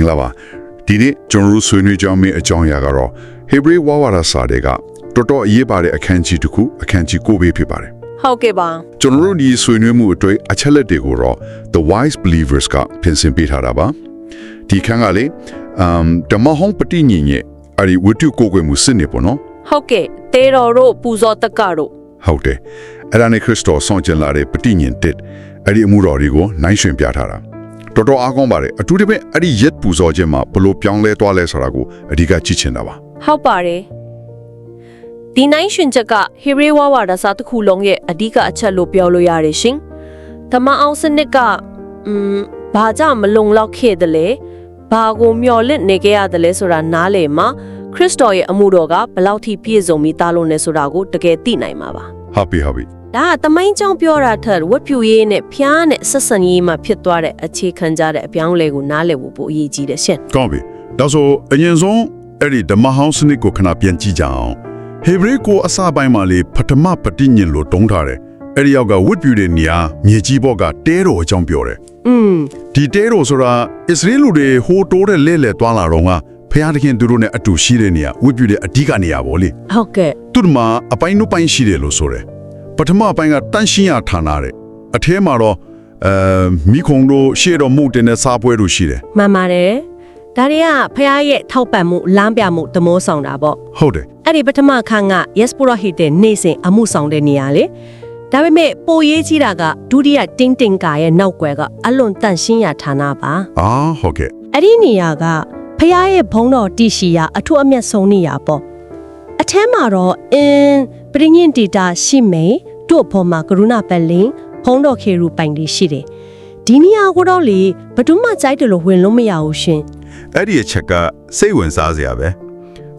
င်္ဂလာပါဒီနေ့ကျွန်တော်တို့ဆွေးနွေးကြမယ့်အကြောင်းအရာကတော့ Hebrew ဝါဝါရာစာတွေကတော်တော်အရေးပါတဲ့အခန်းကြီးတစ်ခုအခန်းကြီး9ပဲဖြစ်ပါတယ်ဟုတ်ကဲ့ပါကျွန်တော်တို့ဒီဆွေးနွေးမှုအတွက်အချက်လက်တွေကိုတော့ The Wise Believers ကပြင်ဆင်ပေးထားတာပါဒီခန်းကလေအမ်ဓမ္မဟောင်းပဋိညင်ရဲ့အဲ့ဒီဝတ္ထုကိုယ်ွယ်မှုစစ်နေပေါ့နော်ဟုတ်ကဲ့တေတော်တို့ပူဇော်တက္ကတို့ဟုတ်တယ်အဲ့ဒါနဲ့ခရစ်တော်ဆောင်ကျင်လာတဲ့ပဋိညင်တစ်အဲ့ဒီအမှုတော်တွေကိုနိုင်ရှင်ပြထားတာ တော်တော်အားကောင်းပါတယ်အထူးသဖြင့်အဲ့ဒီရက်ပူဇော်ခြင်းမှာဘလို့ပြောင်းလဲသွားလဲဆိုတာကိုအဓိကကြည့်ချင်တာပါဟုတ်ပါတယ်ဒီနိုင်ရှင်ချက်ကဟေရေဝါဝါဒစာတစ်ခုလုံးရဲ့အဓိကအချက်လို့ပြောလို့ရတယ်ရှင်ဓမ္မအောင်စနစ်ကအမ်ဘာကြောင့်မလုံလောက်ခဲ့တယ်လဲဘာကိုမျော်လင့်နေခဲ့ရတယ်လဲဆိုတာနားလည်မှာခရစ်တော်ရဲ့အမှုတော်ကဘယ်လောက်ထိပြည့်စုံပြီးသားလို့လဲဆိုတာကိုတကယ်သိနိုင်မှာပါဟုတ်ပြီဟုတ်ပြီ ဒါကတမိုင်းကြောင်ပြောတာထက်ဝတ်ပြူရေးနဲ့ဖျားနဲ့ဆက်ဆံရေးမှာဖြစ်သွားတဲ့အခြေခံကြတဲ့အပြောင်းအလဲကိုနားလည်ဖို့ပိုအရေးကြီးတယ်ရှင်ကောင်းပြီဒါဆိုအရင်ဆုံးအဲ့ဒီဓမ္မဟောင်းစနစ်ကိုခဏပြန်ကြည့်ကြအောင်ဟေဘရဲကိုအစပိုင်းမှာလေပထမပဋိညင်လို့တုံးထားတယ်အဲ့ဒီရောက်ကဝတ်ပြူတဲ့နေရာမြေကြီးဘော့ကတဲတော်အကြောင်းပြောတယ်อืมဒီတဲတော်ဆိုတာအစ္စရေးလူတွေဟိုတိုးတဲ့လဲလဲသွားလာတော့ကဖျားသခင်သူတို့နဲ့အတူရှိတဲ့နေရာဝတ်ပြူတဲ့အဓိကနေရာပေါ့လေဟုတ်ကဲ့သူတို့မှာအပိုင်းနှုတ်ပိုင်းရှိတယ်လို့ဆိုတယ် ပထမအပိုင်းကတန့်ရှင်းရဌာနတဲ့အထဲမှာတော့အဲမိခုံတို့ရှေ့တော်မှုတင်တဲ့စားပွဲတို့ရှိတယ်မှန်ပါတယ်ဒါတွေကဖះရဲ့ထောက်ပံ့မှုလမ်းပြမှုသမောဆောင်တာပေါ့ဟုတ်တယ်အဲ့ဒီပထမခန်းက yes pura hit တဲ့နေစဉ်အမှုဆောင်တဲ့နေရာလေဒါပေမဲ့ပိုရေးကြီးတာကဒုတိယတင်းတင်းကာရဲ့နောက်ွယ်ကအလွန်တန့်ရှင်းရဌာနပါအာဟုတ်ကဲ့အဲ့ဒီနေရာကဖះရဲ့ဘုံတော်တရှိရာအထွတ်အမြတ်ဆုံးနေရာပေါ့အထဲမှာတော့အင်း ပရိညင်တီတာရှိမိန်တို့အဖို့မှာကရုဏာပက်လင်းဘုံတော်ခေရူပိုင်လေးရှိတယ်ဒီနေရာကိုတော့လေဘယ်သူမှကြိုက်တယ်လို့ဝင်လို့မရဘူးရှင်အဲ့ဒီအချက်ကစိတ်ဝင်စားစရာပဲ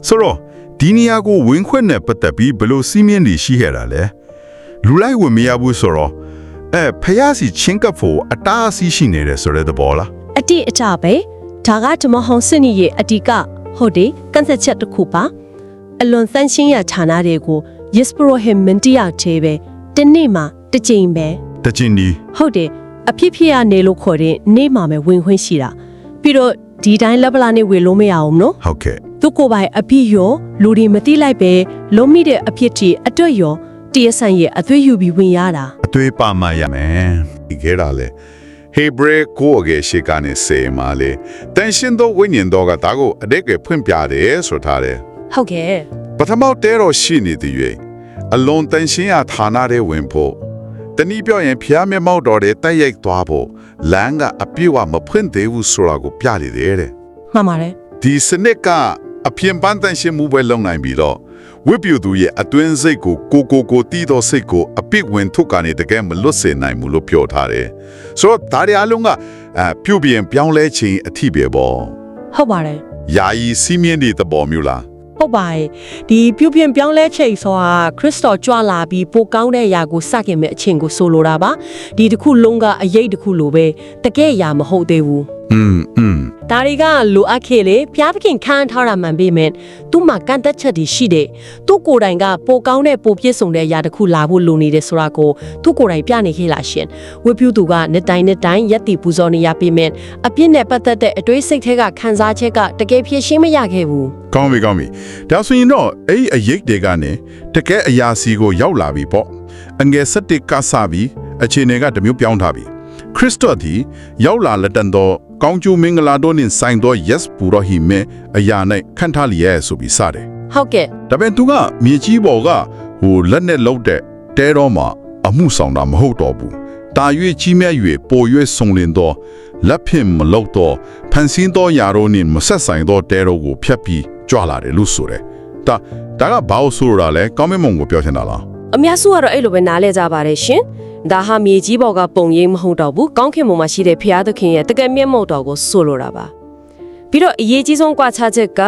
ဆိုတော့ဒီနေရာကိုဝင်ခွင့်နဲ့ပတ်သက်ပြီးဘယ်လို့စီးမြင်နေရှိခဲ့တာလဲလူလိုက်ဝင်မရဘူးဆိုတော့အဲဖျားစီချင်းကပ်ဖို့အတားအဆီးရှိနေတယ်ဆိုတဲ့သဘောလားအတိအကျပဲဒါကဓမ္မဟောင်းစနစ်ရဲ့အတိကဟုတ်တယ်ကန်ဆက်ချက်တစ်ခုပါအလွန်သန့်ရှင်းရဌာနတွေကို yes pro him mentia သေးပဲတနေ့မှာတစ်ကြိမ်ပဲတချင်ဒီဟုတ်တယ်အဖြစ်ဖြစ်ရနေလို့ခေါ်တဲ့နေ့မှာပဲဝင်ခွင့်ရှိတာပြီးတော့ဒီတိုင်းလက်ပလာနဲ့ဝင်လို့မရအောင်နော်ဟုတ်ကဲ့သူကိုယ်ပိုင်အဖြစ်ရောလူတွေမသိလိုက်ပဲလုံးမိတဲ့အဖြစ်တီအတွက်ရောတရဆန်ရဲ့အသွေးယူပြီးဝင်ရတာအသွေးပါမရမယ်ဒီကဲတာလေဟေဘရဲကိုအကေရှေကနေစေမာလေတန်ရှင်သောဝိညာဉ်တော်ကဒါကိုအတိတ်ကဖွင့်ပြတယ်ဆိုထားတယ် ဟုတ်ကဲ့ပထမတဲတော်ရှိနေသည်၍အလွန်တန်ရှင်းရဌာနတဲ့ဝင်ဖို့တနည်းပြောရင်ဖျားမျက်မှောက်တော်တဲ့တိုက်ရိုက်သွားဖို့လမ်းကအပြည့်အဝမဖွင့်သေးဘူးဆိုတာကိုပြနေတယ်တဲ့မှန်ပါတယ်ဒီစနစ်ကအပြင်ပန်းတန်ရှင်းမှုပဲလုပ်နိုင်ပြီးတော့ဝိပယသူရဲ့အတွင်းစိတ်ကိုကိုကိုကိုတီးသောစိတ်ကိုအပိဝင်ထုတ်ကနေတကယ်မလွတ်စေနိုင်ဘူးလို့ပြောထားတယ်ဆိုတော့ဒါတွေအလုံးကအပြုတ်ပြင်ပြောင်းလဲခြင်းအထိပဲပေါ့ဟုတ်ပါတယ်ယာယီစီးမြင့်တဲ့သဘောမျိုးလား ဟုတ်ပါတယ်ဒီပြုပြင်ပြောင်းလဲချိန်ဆိုတာခရစ်တော်ကြွလာပြီးပိုကောင်းတဲ့အရာကိုစခင်မဲ့အချိန်ကိုဆိုလိုတာပါဒီတစ်ခုလုံးကအရေးတစ်ခုလိုပဲတကယ်အရာမဟုတ်သေးဘူး อืมอืม ဒါတွေကလိုအပ်ခဲ့လေဖျားသခင်ခံထားတာမှန်ပေမဲ့သူ့မှာကန့်သက်ချက်တွေရှိတယ်သူ့ကိုယ်တိုင်ကပိုကောင်းတဲ့ပိုပြည့်စုံတဲ့အရာတစ်ခုလာဖို့လိုနေတယ်ဆိုတာကိုသူ့ကိုယ်တိုင်ပြနေခဲ့လားရှင်ဝိပုသူကနှစ်တိုင်းနှစ်တိုင်းရက်တီပူဇော်နေရပေမဲ့အပြစ်နဲ့ပတ်သက်တဲ့အတွေးစိတ်ထဲကခံစားချက်ကတကယ်ဖြစ်ရှင်းမရခဲ့ဘူး ကောင်းပြီကောင်းပြီဒါဆိုရင်တော့အဲ့ဒီအရေးတွေကနေတကယ်အရာစီကိုရောက်လာပြီပေါ့အငယ်စက်တစ်ကစပြီးအခြေအနေကတစ်မျိုးပြောင်းထားပြီခရစ်တော်ဒီရောက်လာလက်တန်တော့ ကောင်းကျိုးမင်္ဂလာတို့နှင့်ဆိုင်သော yes ပူရောဟိမေအရာ၌ခန့်ထားလျက်ဆိုပြီးစတယ်ဟုတ်ကဲ့ဒါပေမဲ့သူကမြေကြီးပေါ်ကဟိုလက်နဲ့လှုပ်တဲ့တဲတော်မှာအမှုဆောင်တာမဟုတ်တော့ဘူးတာ၍ကြီးမြတ်၍ပို၍ဆုံလင်သောလက်ဖြင့်မလှုပ်တော့ဖန်ဆင်းသောယာတို့နှင့်မဆက်ဆိုင်သောတဲတော်ကိုဖျက်ပြီးကြွလာတယ်လို့ဆိုတယ်ဒါဒါကဘာလို့ဆိုရတာလဲကောင်းမင်းမုံကိုပြောချင်တာလားအများစုကတော့အဲ့လိုပဲနားလဲကြပါတယ်ရှင် ဒါဟာမြေကြီးပေါ်ကပုံရိပ်မဟုတ်တော့ဘူးကောင်းခင်ပေါ်မှာရှိတဲ့ဖျားသခင်ရဲ့တကယ်မျက်မှောက်တော်ကိုဆိုလိုတာပါပြီးတော့အရေးကြီးဆုံးကွာခြားချက်က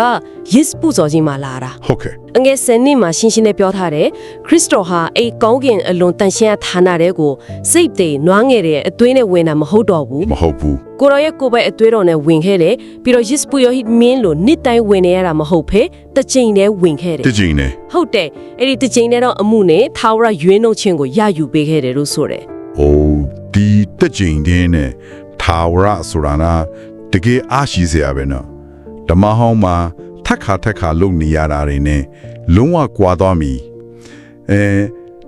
yes ပူဇော်ခြင်းမှာလာတာဟုတ်ကဲ့အငယ်စနစ်မှာရှင်းရှင်းလေးပြောထားတယ်ခရစ်တော်ဟာအဲ့ကောင်းကင်အလွန်တန်ရှင်းရဌာနတဲ့ကိုစိတ်တွေနွားငယ်တဲ့အသွေးနဲ့ဝင်တာမဟုတ်တော့ဘူးမဟုတ်ဘူးကိုရောရဲ့ကိုယ်ပဲအသွေးတော်နဲ့ဝင်ခဲ့တယ်ပြီးတော့ yes ပူယောဟိမင်းလို့နှစ်တိုင်းဝင်နေရတာမဟုတ်ဖဲတစ်ချိန်တည်းဝင်ခဲ့တယ်တကြိမ်နဲ့ဟုတ်တယ်အဲ့ဒီတစ်ချိန်တည်းတော့အမှုနဲ့သာဝရရွေးနှုတ်ခြင်းကိုရယူပေးခဲ့တယ်လို့ဆိုတယ်အိုးဒီတကြိမ်တည်းနဲ့ထာဝရဆိုတာနာတကယ်အားရှိစရာပဲနော်ဓမ္မဟောင်းမှာ ထက်ခါထက်ခါလုံနေရတာတွေနဲ့လုံးဝကွာသွားပြီအဲ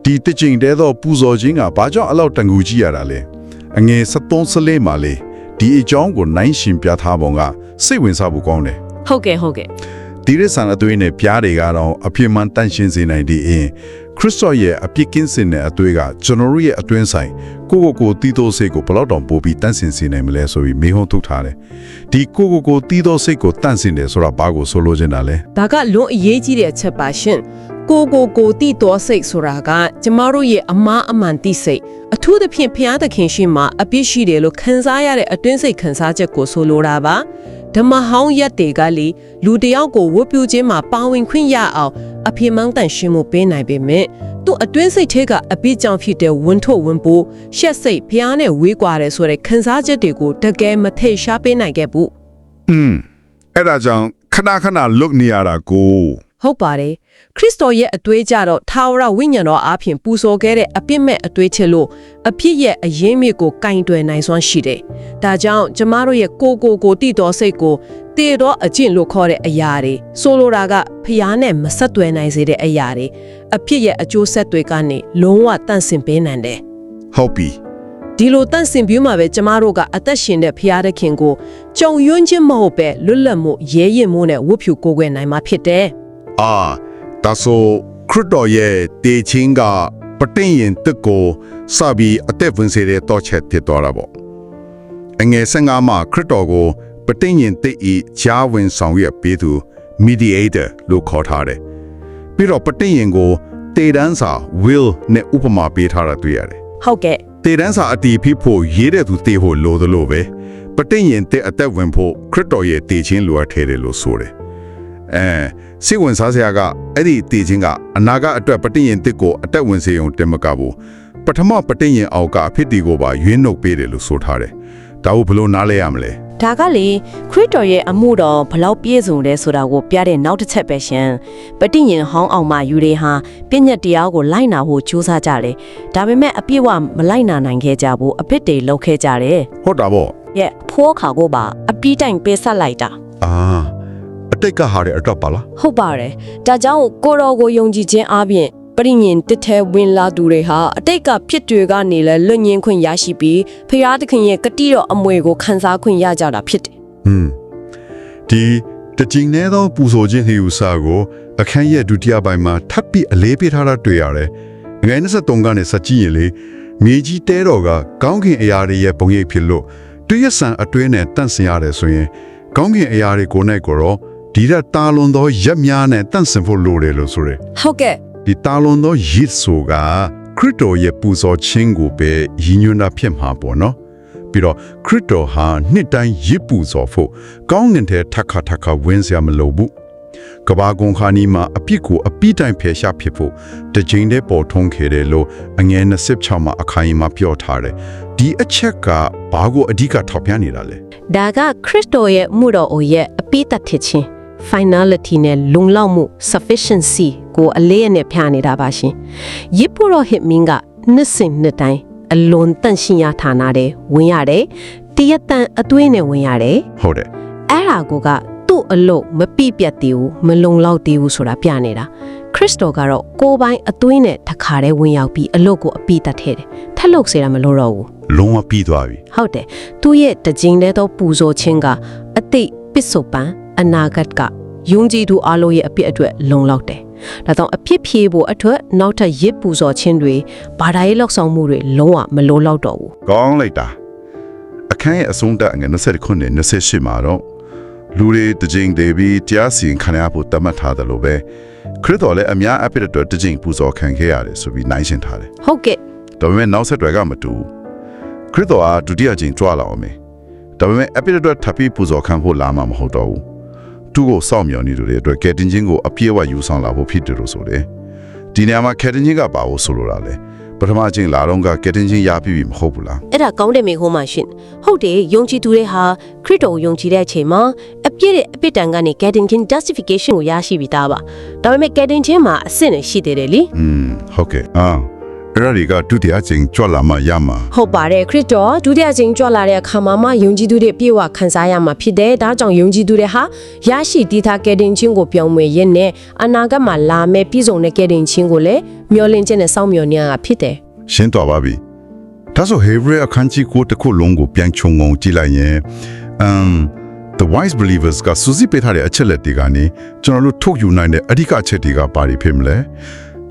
ဒီတချင်တဲ့တော့ပူဇော်ခြင်းကဘာကြောင့်အလောက်တန်ကူကြီးရတာလဲအငယ်73စလေးမှာလေဒီအကြောင်းကိုနိုင်ရှင်ပြထားပုံကစိတ်ဝင်စားဖို့ကောင်းတယ်ဟုတ်ကဲ့ဟုတ်ကဲ့ဒီရဆန်အသွေးနဲ့ပြားတွေကတော့အပြစ်မှန်တန့်ရှင်းစေနိုင်တဲ့အင်း ခရစ်တော်ရဲ့အပြစ်ကင်းစင်တဲ့အသွေးကကျွန်တော်တို့ရဲ့အတွင်းဆိုင်ကိုကိုကိုတီးသောစိတ်ကိုဘယ်လောက်တောင်ပို့ပြီးတန့်စင်စေနိုင်မလဲဆိုပြီးမေးခွန်းထုတ်ထားတယ်ဒီကိုကိုကိုတီးသောစိတ်ကိုတန့်စင်တယ်ဆိုတာဘာကိုဆိုလိုချင်တာလဲဒါကလွန်အရေးကြီးတဲ့အချက်ပါရှင်ကိုကိုကိုတိတော်စိတ်ဆိုတာကကျမတို့ရဲ့အမားအမှန်တိစိတ်အထူးသဖြင့်ဖျားသခင်ရှိမှအပြစ်ရှိတယ်လို့ခံစားရတဲ့အတွင်းစိတ်ခံစားချက်ကိုဆိုလိုတာပါ ဓမ္မဟောင်းရက်တွေကလေလူတစ်ယောက်ကိုဝတ်ပြုခြင်းမှာပါဝင်ခွင့်ရအောင်အပြစ်မှန်တန်ရှင်းမှုပေးနိုင်ပေမဲ့သူ့အတွင်းစိတ်ထဲကအပြစ်ကြောင့်ဖြစ်တဲ့ဝန်ထုတ်ဝန်ပိုးရှက်စိတ်ဖျားနဲ့ဝေးကွာတယ်ဆိုတဲ့ခံစားချက်တွေကိုတကယ်မထိရှားပေးနိုင်ခဲ့ဘူးอืมအဲ့ဒါကြောင့်ခဏခဏလွတ်နေရတာကို ဟုတ်ပါတယ်ခရစ်တော်ရဲ့အသွေးကြတော့ထာဝရဝိညာဉ်တော်အားဖြင့်ပူဇော်ခဲ့တဲ့အပြစ်မဲ့အသွေးချစ်လို့အဖြစ်ရဲ့အရင်းမြစ်ကိုကင်တွယ်နိုင်စွမ်းရှိတယ်။ဒါကြောင့်ကျမတို့ရဲ့ကိုကိုကိုတိတော်စိတ်ကိုတည်တော့အကျင့်လို့ခေါ်တဲ့အရာတွေဆိုလိုတာကဖျားနဲ့မဆက်သွယ်နိုင်စေတဲ့အရာတွေအဖြစ်ရဲ့အကျိုးဆက်တွေကနေလုံးဝတန့်စင်ပေးနိုင်တယ်ဟုတ်ပြီ။ဒီလိုတန့်စင်ပြီးမှပဲကျမတို့ကအသက်ရှင်တဲ့ဖျားသခင်ကိုကြုံယွန်းခြင်းမဟုတ်ပဲလွတ်လပ်မှုရဲရင်မှုနဲ့ဝတ်ဖြူကိုယ်ွယ်နိုင်မှာဖြစ်တယ်။ အာဒါဆိုခရစ်တော်ရဲ့တေချင်းကပတင်ရင်တက်ကိုစပြီးအသက်ဝင်စေတဲ့တော့ချက်ဖြစ်သွားတာပေါ့အငယ်15မှာခရစ်တော်ကိုပတင်ရင်တက်ဤဂျာဝင်ဆောင်ရွက်ပေးသူ mediator လို့ခေါ်ထားတယ်ပြီးတော့ပတင်ရင်ကိုတေတန်းစာ will နဲ့ဥပမာပေးထားတာတွေ့ရတယ်ဟုတ်ကဲ့တေတန်းစာအတီးဖြစ်ဖို့ရေးတဲ့သူတေဖို့လိုသလိုပဲပတင်ရင်တက်အသက်ဝင်ဖို့ခရစ်တော်ရဲ့တေချင်းလိုအပ်ထဲတယ်လို့ဆိုတယ် အဲစိတ်ဝင်စားစရာကအဲ့ဒီတေချင်းကအနာဂတ်အတွက်ပတင်ရင်တက်ကိုအသက်ဝင်စေုံတင်မကဘူးပထမပတင်ရင်အောက်ကအဖြစ်ဒီကိုပါရွေးနှုတ်ပေးတယ်လို့ဆိုထားတယ်ဒါကိုဘယ်လိုနားလဲရမလဲဒါကလေခရစ်တော်ရဲ့အမှုတော်ဘလောက်ပြည့်စုံလဲဆိုတာကိုပြတဲ့နောက်တစ်ချက်ပဲရှင်ပဋိညာဉ်ဟောင်းအောင်မှယူတွေဟာပြည့်ညတ်တရားကိုလိုက်နာဖို့ကြိုးစားကြတယ်ဒါပေမဲ့အပြည့်အဝမလိုက်နာနိုင်ခဲ့ကြဘူးအဖြစ်တွေလောက်ခဲ့ကြတယ်ဟုတ်တာပေါ့ရဲ့ဖိုးခါကိုပါအပြည့်တိုင်ပေးဆက်လိုက်တာအာအ တိတ်ကဟာတဲ့အတော့ပါလားဟုတ်ပါတယ်ဒါကြောင့်ကိုတော်ကိုယုံကြည်ခြင်းအပြင်ပရိညင်တစ်ထဲဝင်လာသူတွေဟာအတိတ်ကဖြစ်တွေကနေလဲလွတ်ငင်းခွင့်ရရှိပြီးဖရာသခင်ရဲ့ကတိတော်အမွေကိုခန်းစားခွင့်ရကြတာဖြစ်တယ်ဟွန်းဒီတကြင်နဲ့သောပူဇော်ခြင်းဟေယူစာကိုအခန်းရဲ့ဒုတိယပိုင်းမှာထပ်ပြီးအလေးပေးထားတာတွေ့ရတယ်ငွေ23ကနေစကြည့်ရင်လေမြေကြီးတဲတော်ကကောင်းကင်အရာတွေရဲ့ပုံရိပ်ဖြစ်လို့တွေ့ရဆန်အတွင်းနဲ့တန့်စင်ရတယ်ဆိုရင်ကောင်းကင်အရာတွေကိုနိုင်ကိုတော့ ဒီရတာလွန်သောရက်များနဲ့တန့်စင်ဖို့လိုတယ်လို့ဆိုရယ်ဟုတ်ကဲ့ဒီတာလွန်သောရစ်ဆိုကခရစ်တော်ရဲ့ပူဇော်ခြင်းကိုပဲရည်ညွှန်းတာဖြစ်မှာပေါ့နော်ပြီးတော့ခရစ်တော်ဟာနှစ်တိုင်းရစ်ပူဇော်ဖို့ကောင်းငင်တဲ့ထက်ခါထက်ခါဝင်းစရာမလိုဘူးကဘာကွန်ခါနီမှာအပြစ်ကိုအပြစ်တိုင်းဖယ်ရှားဖြစ်ဖို့တစ်ချိန်တည်းပေါ်ထုံးခဲ့တယ်လို့အငယ်26မှာအခိုင်အမာပြောထားတယ်ဒီအချက်ကဘာကိုအဓိကထောက်ပြနေတာလဲဒါကခရစ်တော်ရဲ့မှုတော်အိုရဲ့အပိသက်ဖြစ်ခြင်း finality နဲ့လုံလောက်မှု sufficiency ကိုအလေးအနက်ဖြာနေတာပါရှင်။ယစ်ပုရောဟစ်မင်းကနှစ်စဉ်နှစ်တိုင်းအလွန်တန့်ရှင်းရဌာနတဲ့ဝင်ရတယ်။တရတန်အသွေးနဲ့ဝင်ရတယ်ဟုတ်တယ်။အဲ့ဒါကိုကသူ့အလို့မပြပြတ်သေးဘူးမလုံလောက်သေးဘူးဆိုတာပြနေတာ။ခရစ်တော်ကတော့ကိုယ်ပိုင်အသွေးနဲ့တခါတည်းဝင်ရောက်ပြီးအလို့ကိုအပိသက်ထဲတယ်။ထက်လို့စေတာမလို့တော့ဘူးလုံးဝပြီးသွားပြီဟုတ်တယ်သူရဲ့တကြင်တဲ့သောပူဇော်ခြင်းကအတိတ်ပစ္စုပန် အနာဂတ်ကယုံကြည်သူအလုံးရဲ့အပြစ်အတွက်လုံလောက်တယ်ဒါကြောင့်အဖြစ်ဖြေဖို့အတွက်နောက်ထပ်ရစ်ပူဇော်ခြင်းတွေဘာသာရေးလောက်ဆောင်မှုတွေလုံးဝမလိုတော့တော့ဘူးကောင်းလိုက်တာအခန်းရဲ့အဆုံးတက်ငွေ20ခုနဲ့28မှာတော့လူတွေတကြိမ်တည်ပြီးတရားစီရင်ခံရဖို့တတ်မှတ်ထားတယ်လို့ပဲခရစ်တော်လည်းအများအပြစ်အတွက်တကြိမ်ပူဇော်ခံခဲ့ရတယ်ဆိုပြီးနိုင်ရှင်းထားတယ်ဟုတ်ကဲ့ဒါပေမဲ့နောက်ဆက်တွေကမတူဘူးခရစ်တော်ကဒုတိယကြိမ်ကြွလာအောင်မယ်ဒါပေမဲ့အပြစ်အတွက်ထပ်ပြီးပူဇော်ခံဖို့လာမှာမဟုတ်တော့ဘူး သူ့ကိုစောင့်မျှော်နေသူတွေအတွက်ကယ်တင်ခြင်းကိုအပြည့်အဝယူဆောင်လာဖို့ဖြစ်တယ်လို့ဆိုတယ်ဒီနေရာမှာကယ်တင်ခြင်းကပါဖို့ဆိုလိုတာလေပထမအချိန်လာတော့ကကယ်တင်ခြင်းရပြီမဟုတ်ဘူးလားအဲ့ဒါကောင်းတဲ့မိခိုးမှရှင်ဟုတ်တယ်ယုံကြည်သူတွေဟာခရစ်တော်ကိုယုံကြည်တဲ့အချိန်မှာအပြည့်တဲ့အပြစ်ဒဏ်ကနေ getting kin justification ကိုရရှိပြီးသားပါဒါပေမဲ့ getting ချင်းမှာအဆင့်နဲ့ရှိသေးတယ်လीอืมဟုတ်ကဲ့အာ အဲ့ဒါတွေကဒုတိယကျင်းကြွလာမှရမှာဟုတ်ပါတယ်ခရစ်တော်ဒုတိယကြိမ်ကြွလာတဲ့အခါမှာမှယုံကြည်သူတွေပြေဝခံစားရမှာဖြစ်တယ်ဒါကြောင့်ယုံကြည်သူတွေဟာရရှိတည်ထားကယ်တင်ခြင်းကိုပြောင်းမွေရင်းနဲ့အနာဂတ်မှာလာမယ့်ပြည်စုံတဲ့ကယ်တင်ခြင်းကိုလည်းမျှော်လင့်ခြင်းနဲ့စောင့်မျှော်နေရတာဖြစ်တယ်ရှင်းသွားပါပြီဒါဆို Hebrew အခန်းကြီးကိုတစ်ခုလုံးကိုပြန်ခြုံငုံကြည့်လိုက်ရင် um the wise believers ကစူးစီးပေးထားတဲ့အချက်လက်တွေကနေကျွန်တော်တို့ထုတ်ယူနိုင်တဲ့အဓိကအချက်တွေကဘာတွေဖြစ်မလဲ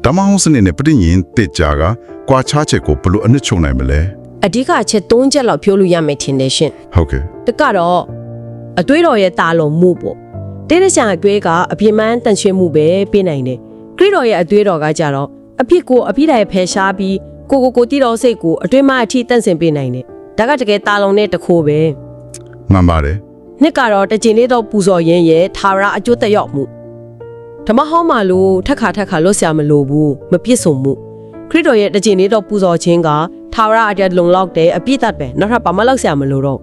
ဓမ္မဟောင်းစနစ်နဲ့ပြည့်ရင်တစ်ကြကကွာခြားချက်ကိုဘယ်လိုအနစ်ချုံနိုင်မလဲအဓိကအချက်၃ချက်လောက်ပြောလို့ရမယ်ထင်တယ်ရှင်ဟုတ်ကဲ့တကတော့အတွေးတော်ရဲ့တာလုံမှုပေါ့တေးရချာအတွေးကအပြင်းမှန်းတန်ရှင်းမှုပဲပေးနိုင်တယ်ခရစ်တော်ရဲ့အတွေးတော်ကကြတော့အဖြစ်ကိုအပြစ်တိုင်ဖယ်ရှားပြီးကိုကိုကိုတိတော်စိတ်ကိုအတွင်းမှအထိတန့်စင်ပေးနိုင်တယ်ဒါကတကယ်တာလုံတဲ့တစ်ခိုးပဲမှန်ပါတယ်နှစ်ကတော့တစ်ကြိမ်လေးတော့ပူဇော်ရင်းရဲ့သာရအကျိုးသက်ရောက်မှု ဓမ္မဟောင်းမှာလို့ထက်ခါထက်ခါလွတ်ဆရာမလိုဘူးမပြည့်စုံမှုခရစ်တော်ရဲ့တစ်ကြိမ်လေးတော့ပူဇော်ခြင်းကသာရအတည်းလုံလောက်တဲ့အပြည့်တတ်ပဲနောက်ထပ်ဘာမှလောက်ဆရာမလိုတော့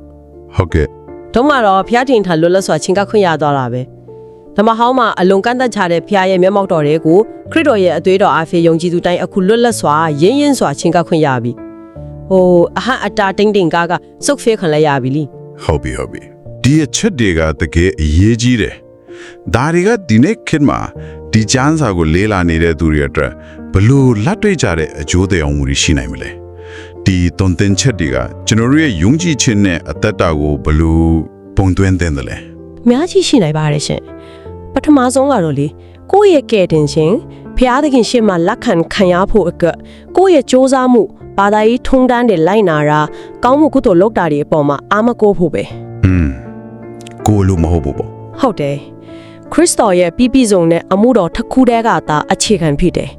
ဟုတ်ကဲ့တော့မှတော့ဖျားတင်ထားလွတ်လပ်စွာချင်းကခွင့်ရသွားတာပဲဓမ္မဟောင်းမှာအလွန်ကန့်သက်ချတဲ့ဖျားရဲ့မျက်မှောက်တော်တွေကိုခရစ်တော်ရဲ့အသွေးတော်အဖေယုံကြည်သူတိုင်းအခုလွတ်လပ်စွာရင်းရင်းစွာချင်းကခွင့်ရပြီဟိုအဟံအတာတင်းတင်းကားကစုတ်ဖေးခံလိုက်ရပြီလीဟုတ်ပြီဟုတ်ပြီဒီအချက်တွေကတကယ်အရေးကြီးတယ် ဒါတွေကဒီနေ့ခေတ်မှာဒီချမ်းစာကိုလေးလာနေတဲ့သူတွေအတွက်ဘလို့လက်တွေ့ကြတဲ့အကျိုးတရားမှုတွေရှိနိုင်မလဲဒီတုံ့တင်ချက်တွေကကျွန်တော်တို့ရဲ့ယုံကြည်ခြင်းနဲ့အသက်တာကိုဘလို့ပုံသွင်းတဲ့လဲ အများကြီးရှိနိုင်ပါတယ်ရှင်ပထမဆုံးကတော့လေကိုယ့်ရဲ့ကဲတင်ခြင်းဖျားသခင်ရှေ့မှာလက်ခံခံရဖို့အတွက်ကိုယ့်ရဲ့စ조사မှုဘာသာရေးထုံးတမ်းတွေလိုက်နာတာကောင်းမှုကုသိုလ်လုပ်တာတွေအပေါ်မှာအာမကိုဖို့ပဲ อืมကိုလိုမဟုတ်ဘူးပေါ့ ဟုတ်တယ်ခရစ်တော်ရဲ့ပြီးပြီးဆုံးတဲ့အမှုတော်တစ်ခုတည်းကသာအခြေခံဖြစ်တယ်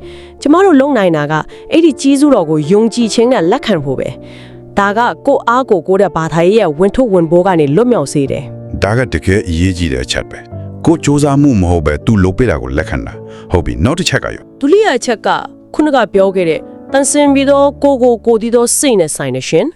ကျမတို့လုံနိုင်တာကအဲ့ဒီကြီးစုတော်ကိုယုံကြည်ခြင်းနဲ့လက်ခံဖို့ပဲဒါကကိုယ့်အားကိုကိုယ်တဲ့ဘာသာရေးရဲ့ဝင်ထုတ်ဝင်ပိုးကနေလွတ်မြောက်စေတယ်ဒါကတကယ်အရေးကြီးတဲ့အချက်ပဲကိုစ조사မှုမဟုတ်ပဲသူလုပ်ပေးတာကိုလက်ခံတာဟုတ်ပြီနောက်တစ်ချက်ကရောဒုတိယအချက်ကခုနကပြောခဲ့တဲ့တန်ဆင်ပြီးတော့ကိုကိုကိုဒီတော့စိတ်နဲ့ဆိုင်နေရှင်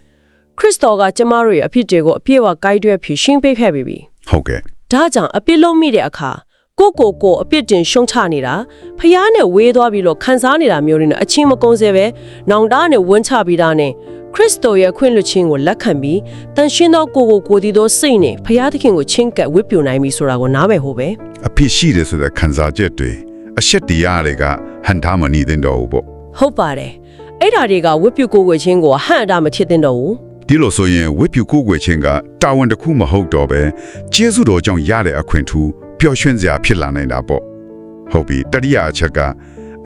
ခရစ်တော်ကကျမတို့ရဲ့အဖြစ်တွေကိုအပြည့်အဝဂိုက်တွဲဖြစ်ရှင်းပေးခဲ့ပြီဟုတ်ကဲ့ ဒါကြောင့်အပြစ်လုံးမိတဲ့အခါကိုကိုကိုအပြစ်တင်ရှုံချနေတာဖျားနဲ့ဝေးသွားပြီးတော့ခံစားနေတာမျိုးတွေနဲ့အချင်းမကုန်းစေပဲနောင်တနဲ့ဝန်းချပြီးတာနဲ့ခရစ်တော်ရဲ့ခွင့်လွှတ်ခြင်းကိုလက်ခံပြီးတန်ရှင်းသောကိုကိုကိုဒီသောစိတ်နဲ့ဖျားသခင်ကိုချင်းကပ်ဝတ်ပြူနိုင်ပြီဆိုတာကိုနားပဲဟိုပဲအဖြစ်ရှိတယ်ဆိုတဲ့ခံစားချက်တွေအရှက်တရားတွေကဟန်ထားမနေတဲ့တော့ဘူးပေါ့ဟုတ်ပါတယ်အဲ့ဓာတွေကဝတ်ပြူကိုကိုချင်းကိုဟန့်အတာမဖြစ်တဲ့တော့ဘူး ဒီလိုဆိုရင်ဝိပုကိုယ်ွယ်ခြင်းကတာဝန်တစ်ခုမဟုတ်တော့ပဲကျေးဇူးတော်ကြောင့်ရတဲ့အခွင့်ထူးပျော်ရွှင်စရာဖြစ်လာနိုင်တာပေါ့ဟုတ်ပြီတတိယအချက်က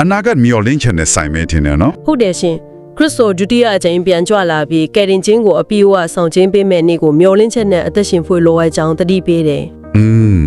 အနာဂတ်မျော်လင့်ချက်နဲ့ဆိုင်မဲထင်တယ်နော်ဟုတ်တယ်ရှင်ခရစ်တော်ဒုတိယအကြိမ်ပြန်ကြွလာပြီးကယ်တင်ခြင်းကိုအပြည့်အဝဆောင်ခြင်းပေးမဲ့နေ့ကိုမျှော်လင့်ချက်နဲ့အသက်ရှင်ဖွေလိုအပ်ကြောင်းတတိပေးတယ်อืม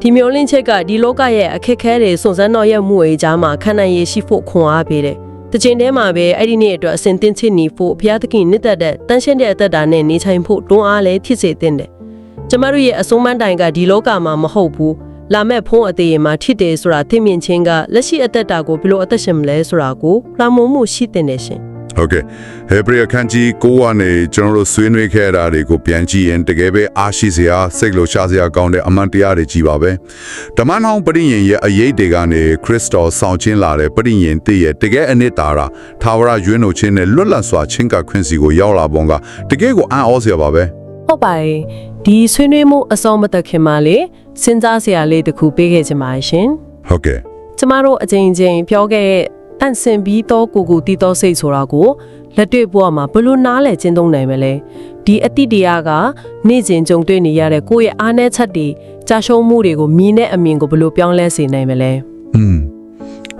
ဒီမျောလင့်ချက်ကဒီလောကရဲ့အခက်အခဲတွေစုံစမ်းတော့ရမှုအကြားမှာခံနိုင်ရရှိဖို့ခွန်အားပေးတယ်။ တစ်ချိန်တည်းမှာပဲအဲ့ဒီနေ့အတွက်အစဉ်သင့်ချစ်နေဖို့ဘုရားသခင်နှစ်သက်တဲ့တန်ရှင်းတဲ့အသက်တာနဲ့နေထိုင်ဖို့တွန်းအားလည်းဖြစ်စေသင့်တယ်။ကျမတို့ရဲ့အဆုံးမတိုင်ကဒီလောကမှာမဟုတ်ဘူး။လာမဲ့ဖုံးအသေးရမှာဖြစ်တယ်ဆိုတာသိမြင်ခြင်းကလက်ရှိအသက်တာကိုဘယ်လိုအသက်ရှင်မလဲဆိုတာကိုလာမုံမှုရှိတဲ့နေရှင် ဟုတ်ကဲ့ဟေဘရခန်းကြီးကိုကနေကျွန်တော်တို့ဆွေးနွေးခဲ့တာတွေကိုပြန်ကြည့်ရင်တကယ်ပဲအားရှိစရာစိတ်လှရှားစရာကောင်းတဲ့အမှန်တရားတွေကြီးပါပဲဓမ္မနောင်ပရိယင်ရဲ့အရေးတွေကနေခရစ်တော်ဆောင်ချင်းလာတဲ့ပရိယင်တည်ရဲ့တကယ်အနှစ်သာရသာဝရရွေးနှုတ်ခြင်းနဲ့လွတ်လပ်စွာချင်းကခွင့်စီကိုရောက်လာပုံကတကယ်ကိုအံ့ဩစရာပါပဲဟုတ်ပါတယ်ဒီဆွေးနွေးမှုအစောမတက်ခင်မှာလေစဉ်းစားစရာလေးတစ်ခုပေးခဲ့ချင်ပါရှင်ဟုတ်ကဲ့ကျမတို့အချိန်ချင်းပြောခဲ့ တဲ့တန့်စင်ပြီးတော့ကိုကိုတီတော့စိတ်ဆိုတာကိုလက်တွေ့ဘဝမှာဘယ်လိုနားလည်ကျင့်သုံးနိုင်မလဲဒီအတိတရားကနေ့စဉ်ကြုံတွေ့နေရတဲ့ကိုယ့်ရဲ့အားနည်းချက်တွေကြာရှုံးမှုတွေကိုမြင်တဲ့အမြင်ကိုဘယ်လိုပြောင်းလဲစေနိုင်မလဲอืม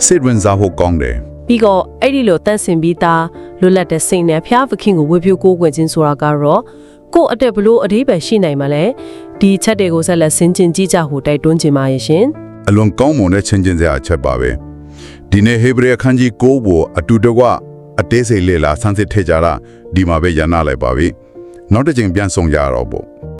စစ်ဝင်စားဖို့ကောင်းတယ်ပြီးတော့အဲ့ဒီလိုတန့်စင်ပြီးသားလွတ်လပ်တဲ့စိတ်နဲ့ဖျားဖခင်ကိုဝေဖြိုးကိုးကွယ်ခြင်းဆိုတာကတော့ကိုယ့်အတက်ဘလို့အဓိပ္ပာယ်ရှိနိုင်မလဲဒီချက်တွေကိုဆက်လက်ဆင်ခြင်ကြည့်ကြဖို့တိုက်တွန်းချင်ပါရဲ့ရှင်အလွန်ကောင်းမွန်တဲ့ချင်းချင်းစရာအချက်ပါပဲ ဒီနေ့ဟေဘရခန်းကြီးကိုဘအတူတကွအသေးစိတ်လေ့လာဆန်းစစ်ထည့်ကြတာဒီမှာပဲရနာလိုက်ပါပြီနောက်တစ်ချိန်ပြန်ဆောင်ကြရတော့ပေါ့